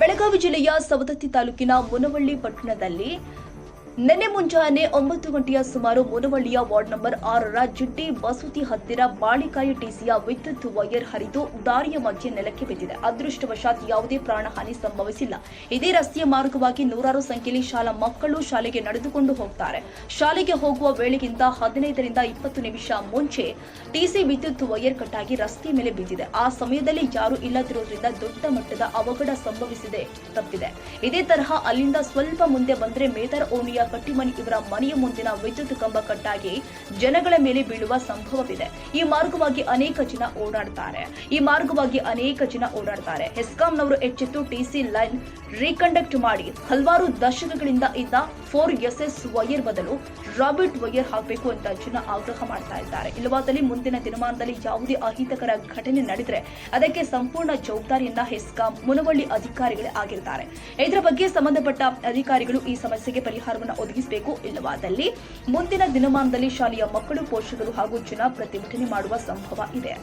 ಬೆಳಗಾವಿ ಜಿಲ್ಲೆಯ ಸವದತ್ತಿ ತಾಲೂಕಿನ ಮುನವಳ್ಳಿ ಪಟ್ಟಣದಲ್ಲಿ ನಿನ್ನೆ ಮುಂಜಾನೆ ಒಂಬತ್ತು ಗಂಟೆಯ ಸುಮಾರು ಮುನವಳ್ಳಿಯ ವಾರ್ಡ್ ನಂಬರ್ ಆರರ ಜಿಡ್ಡಿ ಬಸೂತಿ ಹತ್ತಿರ ಬಾಳಿಕಾಯಿ ಟಿಸಿಯ ವಿದ್ಯುತ್ ವೈರ್ ಹರಿದು ದಾರಿಯ ಮಧ್ಯೆ ನೆಲಕ್ಕೆ ಬಿದ್ದಿದೆ. ಅದೃಷ್ಟವಶಾತ್ ಯಾವುದೇ ಪ್ರಾಣಹಾನಿ ಸಂಭವಿಸಿಲ್ಲ. ಇದೇ ರಸ್ತೆಯ ಮಾರ್ಗವಾಗಿ ನೂರಾರು ಸಂಖ್ಯೆಯಲ್ಲಿ ಶಾಲಾ ಮಕ್ಕಳು ಶಾಲೆಗೆ ನಡೆದುಕೊಂಡು ಹೋಗ್ತಾರೆ. ಶಾಲೆಗೆ ಹೋಗುವ ವೇಳೆಗಿಂತ ಹದಿನೈದರಿಂದ ಇಪ್ಪತ್ತು ನಿಮಿಷ ಮುಂಚೆ ಟಿಸಿ ವಿದ್ಯುತ್ ವೈರ್ ಕಟ್ಟಾಗಿ ರಸ್ತೆ ಮೇಲೆ ಬಿದ್ದಿದೆ. ಆ ಸಮಯದಲ್ಲಿ ಯಾರು ಇಲ್ಲದಿರೋದ್ರಿಂದ ದೊಡ್ಡ ಮಟ್ಟದ ಅವಘಡ ಸಂಭವಿಸಿದೆ, ತಪ್ಪಿದೆ. ಇದೇ ತರಹ ಅಲ್ಲಿಂದ ಸ್ವಲ್ಪ ಮುಂದೆ ಬಂದ್ರೆ ಮೇದರ್ ಓಣಿಯ ಕಟ್ಟಿಮನಿ ಇವರ ಮನೆಯ ಮುಂದಿನ ವಿದ್ಯುತ್ ಕಂಬ ಕಟ್ಟಾಗಿ ಜನಗಳ ಮೇಲೆ ಬೀಳುವ ಸಂಭವವಿದೆ. ಈ ಮಾರ್ಗವಾಗಿ ಅನೇಕ ಜನ ಓಡಾಡ್ತಾರೆ. ಈ ಮಾರ್ಗವಾಗಿ ಅನೇಕ ಜನ ಓಡಾಡ್ತಾರೆ. ಹೆಸ್ಕಾಂನವರು ಎಚ್ಚೆತ್ತು ಟಿಸಿ ಲೈನ್ ರೀಕಂಡಕ್ಟ್ ಮಾಡಿ ಹಲವಾರು ದಶಕಗಳಿಂದ ಇದ್ದ ಫೋರ್ ಎಸ್ ಎಸ್ ವೈರ್ ಬದಲು ರಾಬಿಟ್ ವೈರ್ ಹಾಕಬೇಕು ಅಂತ ಜನ ಆಗ್ರಹ ಮಾಡ್ತಾ ಇದ್ದಾರೆ. ಇಲ್ಲವಾದಲ್ಲಿ ಮುಂದಿನ ದಿನಮಾನದಲ್ಲಿ ಯಾವುದೇ ಅಹಿತಕರ ಘಟನೆ ನಡೆದರೆ ಅದಕ್ಕೆ ಸಂಪೂರ್ಣ ಜವಾಬ್ದಾರಿಯನ್ನ ಹೆಸ್ಕಾಂ ಮುನವಳ್ಳಿ ಅಧಿಕಾರಿಗಳೇ ಆಗಿರ್ತಾರೆ. ಇದರ ಬಗ್ಗೆ ಸಂಬಂಧಪಟ್ಟ ಅಧಿಕಾರಿಗಳು ಈ ಸಮಸ್ಯೆಗೆ ಪರಿಹಾರವನ್ನು ಒದಗಿಸಬೇಕು ಇಲ್ಲವಾದಲ್ಲಿ ಮುಂದಿನ ದಿನಮಾನದಲ್ಲಿ ಶಾಲೆಯ ಮಕ್ಕಳು ಪೋಷಕರು ಹಾಗೂ ಜನ ಪ್ರತಿಭಟನೆ ಮಾಡುವ ಸಂಭವ ಇದೆ.